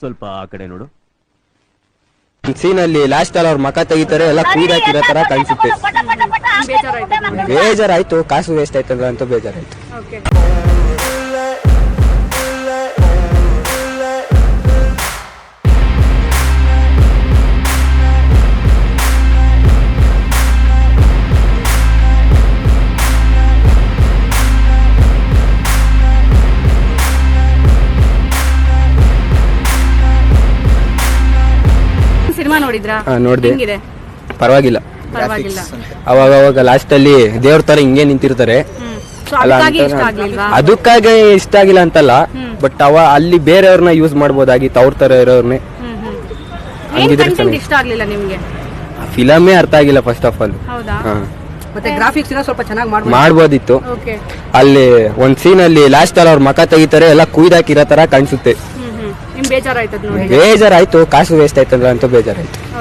ಸ್ವಲ್ಪ ಆ ಕಡೆ ನೋಡು. ಸೀನ್ ಅಲ್ಲಿ ಲಾಸ್ಟ್ ಅಲ್ಲಿ ಅವ್ರ ಮಕ ತೆಗಿತಾರೆ ಎಲ್ಲ ಕೂದಾಕಿರೋ ತರ ಕಾಣಿಸುತ್ತೆ. ಬೇಜಾರಾಯ್ತು ಬೇಜಾರಾಯ್ತು ಕಾಸು ವೇಸ್ಟ್ ಆಯ್ತಂದ್ರೆ ಅಂತ ಬೇಜಾರಾಯ್ತು. ಸಿನಿಮಾ ನೋಡಿದ್ರಾ? ಹಾ, ನೋಡ್ದೆ. ಹೆಂಗಿದೆ? ಪರವಾಗಿಲ್ಲ. ಪರವಾಗಿಲ್ಲ. ಅವಾಗ ಅವಾಗ ಲಾಸ್ಟ್ ಅಲ್ಲಿ ದೇವ್ರ ತರ ಹಿಂಗೆ ನಿಂತಿರ್ತಾರೆ. ಹ್ಮ್. ಸೊ ಅಲ್ಲ ಅದಕ್ಕಾಗಿ ಅಂತ ಇಷ್ಟ ಆಗ್ಲಿಲ್ವಾ? ಅದಕ್ಕಾಗಿ ಇಷ್ಟ ಆಗಿಲ್ಲ ಅಂತಲ್ಲ ಬಟ್ ಅವ ಅಲ್ಲಿ ಬೇರೆಯವ್ರನ್ನ ಯೂಸ್ ಮಾಡ್ಬೋದಾಗಿತ್ತು ಅವ್ರ ತರ ಇರೋರ್ನೆ. ಹ್ಮ್ ಹ್ಮ್. ಏನ್ ಹಂಗಿದ್ರೆ ಕಂಟೆಂಟ್ ಇಷ್ಟ ಆಗ್ಲಿಲ್ಲ ನಿಮ್ಗೆ? ಫಿಲಮೇ ಅರ್ಥ ಆಗಿಲ್ಲ ಫಸ್ಟ್ ಆಫ್ ಆಲ್ ಹೌದಾ? ಮತ್ತೆ ಗ್ರಾಫಿಕ್ಸ್ ಏನೋ ಸ್ವಲ್ಪ ಚೆನ್ನಾಗಿ ಮಾಡ್ಬೋದು. ಮಾಡ್ಬೋದಿತ್ತು. ಓಕೆ ಅಲ್ಲಿ ಒಂದ್ ಸೀನ್ ಅಲ್ಲಿ ಲಾಸ್ಟ್ ಅಲ್ಲಿ ಅವ್ರ ಮಕ ತೆಗಿತಾರೆ ಎಲ್ಲ ಕುಯ್ದಾಕಿರೋ ತರ ಕಾಣಿಸುತ್ತೆ. ಬೇಜಾರಾಯ್ತದ ನೋಡಿ. ಬೇಜಾರಾಯ್ತು ಕಾಸು ವೇಸ್ಟ್ ಆಯ್ತಲ್ಲ ಅಂತ ಬೇಜಾರಾಯ್ತು.